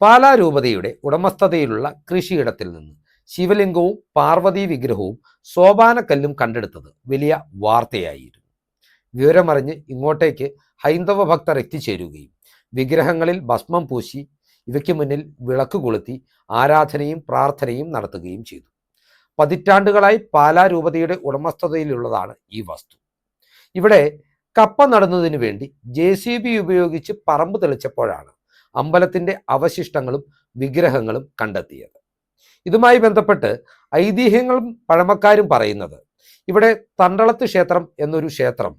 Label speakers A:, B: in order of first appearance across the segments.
A: പാലാ രൂപതയുടെ ഉടമസ്ഥതയിലുള്ള കൃഷിയിടത്തിൽ നിന്ന് ശിവലിംഗവും പാർവതി വിഗ്രഹവും സോപാനക്കല്ലും കണ്ടെടുത്തത് വലിയ വാർത്തയായിരുന്നു. വിവരമറിഞ്ഞ് ഇങ്ങോട്ടേക്ക് ഹൈന്ദവ ഭക്തർ എത്തിച്ചേരുകയും വിഗ്രഹങ്ങളിൽ ഭസ്മം പൂശി ഇവയ്ക്ക് മുന്നിൽ വിളക്ക് കൊളുത്തി ആരാധനയും പ്രാർത്ഥനയും നടത്തുകയും ചെയ്തു. പതിറ്റാണ്ടുകളായി പാലാ രൂപതയുടെ ഉടമസ്ഥതയിലുള്ളതാണ് ഈ വസ്തു. ഇവിടെ കപ്പ നടുന്നതിന് വേണ്ടി ജെ സി ബി ഉപയോഗിച്ച് പറമ്പ് തെളിച്ചപ്പോഴാണ് അമ്പലത്തിന്റെ അവശിഷ്ടങ്ങളും വിഗ്രഹങ്ങളും കണ്ടെത്തിയത്. ഇതുമായി ബന്ധപ്പെട്ട് ഐതിഹ്യങ്ങളും പഴമക്കാരും പറയുന്നത് ഇവിടെ തണ്ടളത്ത് ക്ഷേത്രം എന്നൊരു ക്ഷേത്രം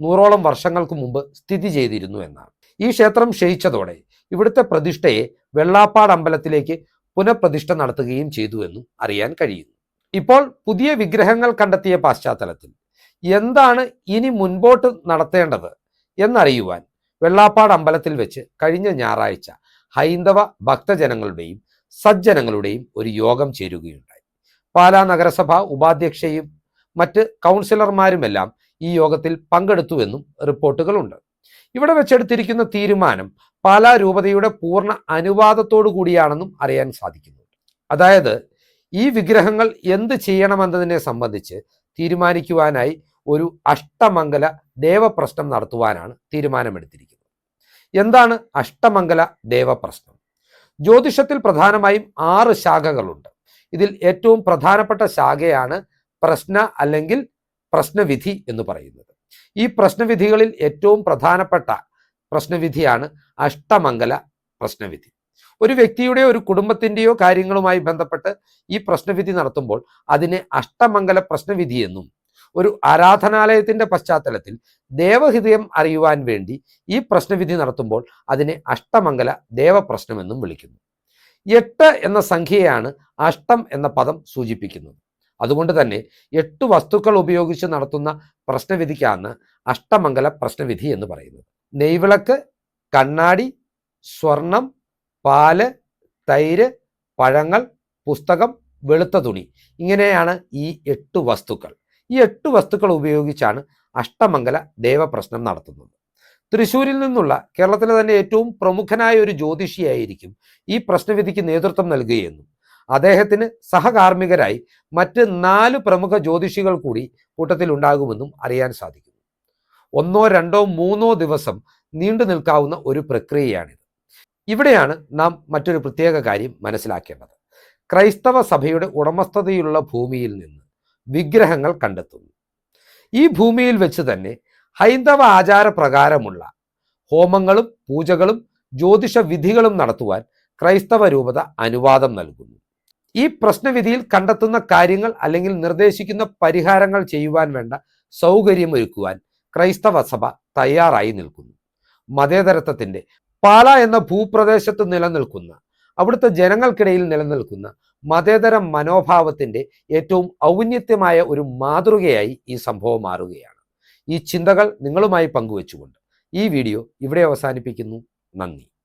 A: നൂറോളം വർഷങ്ങൾക്ക് മുമ്പ് സ്ഥിതി ചെയ്തിരുന്നു എന്നാണ്. ഈ ക്ഷേത്രം ക്ഷയിച്ചതോടെ ഇവിടുത്തെ പ്രതിഷ്ഠയെ വെള്ളാപ്പാട് അമ്പലത്തിലേക്ക് പുനഃപ്രതിഷ്ഠ നടത്തുകയും ചെയ്തു എന്നും അറിയാൻ കഴിയുന്നു. ഇപ്പോൾ പുതിയ വിഗ്രഹങ്ങൾ കണ്ടെത്തിയ പശ്ചാത്തലത്തിൽ എന്താണ് ഇനി മുൻപോട്ട് നടത്തേണ്ടത് എന്നറിയുവാൻ വെള്ളാപ്പാട് അമ്പലത്തിൽ വെച്ച് കഴിഞ്ഞ ഞായറാഴ്ച ഹൈന്ദവ ഭക്തജനങ്ങളുടെയും സജ്ജനങ്ങളുടെയും ഒരു യോഗം ചേരുകയുണ്ടായി. പാലാ നഗരസഭ ഉപാധ്യക്ഷയും മറ്റ് കൗൺസിലർമാരുമെല്ലാം ഈ യോഗത്തിൽ പങ്കെടുത്തുവെന്നും റിപ്പോർട്ടുകളുണ്ട്. ഇവിടെ വെച്ചെടുത്തിരിക്കുന്ന തീരുമാനം പാലാ രൂപതയുടെ പൂർണ അനുവാദത്തോടു കൂടിയാണെന്നും അറിയാൻ സാധിക്കുന്നു. അതായത് ഈ വിഗ്രഹങ്ങൾ എന്ത് ചെയ്യണമെന്നതിനെ സംബന്ധിച്ച് തീരുമാനിക്കുവാനായി ഒരു അഷ്ടമംഗല ദേവപ്രശ്നം നടത്തുവാനാണ് തീരുമാനമെടുത്തിരിക്കുന്നത്. എന്താണ് അഷ്ടമംഗല ദേവപ്രശ്നം? ജ്യോതിഷത്തിൽ പ്രധാനമായും ആറ് ശാഖകളുണ്ട്. ഇതിൽ ഏറ്റവും പ്രധാനപ്പെട്ട ശാഖയാണ് പ്രശ്ന അല്ലെങ്കിൽ പ്രശ്നവിധി എന്ന് പറയുന്നത്. ഈ പ്രശ്നവിധികളിൽ ഏറ്റവും പ്രധാനപ്പെട്ട പ്രശ്നവിധിയാണ് അഷ്ടമംഗല പ്രശ്നവിധി. ഒരു വ്യക്തിയുടെയോ ഒരു കുടുംബത്തിന്റെയോ കാര്യങ്ങളുമായി ബന്ധപ്പെട്ട് ഈ പ്രശ്നവിധി നടത്തുമ്പോൾ അതിനെ അഷ്ടമംഗല പ്രശ്നവിധി എന്നും ഒരു ആരാധനാലയത്തിന്റെ പശ്ചാത്തലത്തിൽ ദേവഹൃദയം അറിയുവാൻ വേണ്ടി ഈ പ്രശ്നവിധി നടത്തുമ്പോൾ അതിനെ അഷ്ടമംഗല ദേവപ്രശ്നമെന്നും വിളിക്കുന്നു. എട്ട് എന്ന സംഖ്യയാണ് അഷ്ടം എന്ന പദം സൂചിപ്പിക്കുന്നത്. അതുകൊണ്ട് തന്നെ എട്ട് വസ്തുക്കൾ ഉപയോഗിച്ച് നടത്തുന്ന പ്രശ്നവിധിക്കാണ് അഷ്ടമംഗല പ്രശ്നവിധി എന്ന് പറയുന്നത്. നെയ്വിളക്ക് കണ്ണാടി സ്വർണം പാൽ തൈര് പഴങ്ങൾ പുസ്തകം വെളുത്ത തുണി. ഇങ്ങനെയാണ് ഈ എട്ട് വസ്തുക്കൾ. ഈ എട്ട് വസ്തുക്കൾ ഉപയോഗിച്ചാണ് അഷ്ടമംഗല ദേവപ്രശ്നം നടത്തുന്നത്. തൃശ്ശൂരിൽ നിന്നുള്ള കേരളത്തിലെ തന്നെ ഏറ്റവും പ്രമുഖനായ ഒരു ജ്യോതിഷിയായിരിക്കും ഈ പ്രശ്നവിധിക്ക് നേതൃത്വം നൽകുകയെന്നും അദ്ദേഹത്തിന് സഹകാർമ്മികരായി മറ്റ് നാല് പ്രമുഖ ജ്യോതിഷികൾ കൂടി കൂട്ടത്തിൽ ഉണ്ടാകുമെന്നും അറിയാൻ സാധിക്കുന്നു. ഒന്നോ രണ്ടോ മൂന്നോ ദിവസം നീണ്ടു നിൽക്കാവുന്ന ഒരു പ്രക്രിയയാണിത്. ഇവിടെയാണ് നാം മറ്റൊരു പ്രത്യേക കാര്യം മനസ്സിലാക്കേണ്ടത്. ക്രൈസ്തവ സഭയുടെ ഉടമസ്ഥതയുള്ള ഭൂമിയിൽ നിന്ന് വിഗ്രഹങ്ങൾ കണ്ടെത്തുന്നു. ഈ ഭൂമിയിൽ വെച്ച് തന്നെ ഹൈന്ദവ ആചാരപ്രകാരമുള്ള ഹോമങ്ങളും പൂജകളും ജ്യോതിഷ വിധികളും നടത്തുവാൻ ക്രൈസ്തവ രൂപത അനുവാദം നൽകുന്നു. ഈ പ്രശ്നവിധിയിൽ കണ്ടെത്തുന്ന കാര്യങ്ങൾ അല്ലെങ്കിൽ നിർദ്ദേശിക്കുന്ന പരിഹാരങ്ങൾ ചെയ്യുവാൻ വേണ്ട സൗകര്യം ഒരുക്കുവാൻ ക്രൈസ്തവ സഭ തയ്യാറായി നിൽക്കുന്നു. മതേതരത്വത്തിന്റെ പാല എന്ന ഭൂപ്രദേശത്ത് നിലനിൽക്കുന്ന അവിടുത്തെ ജനങ്ങൾക്കിടയിൽ നിലനിൽക്കുന്ന മതേതര മനോഭാവത്തിന്റെ ഏറ്റവും ഔന്നത്യമായ ഒരു മാതൃകയായി ഈ സംഭവം മാറുകയാണ്. ഈ ചിന്തകൾ നിങ്ങളുമായി പങ്കുവെച്ചുകൊണ്ട് ഈ വീഡിയോ ഇവിടെ അവസാനിപ്പിക്കുന്നു. നന്ദി.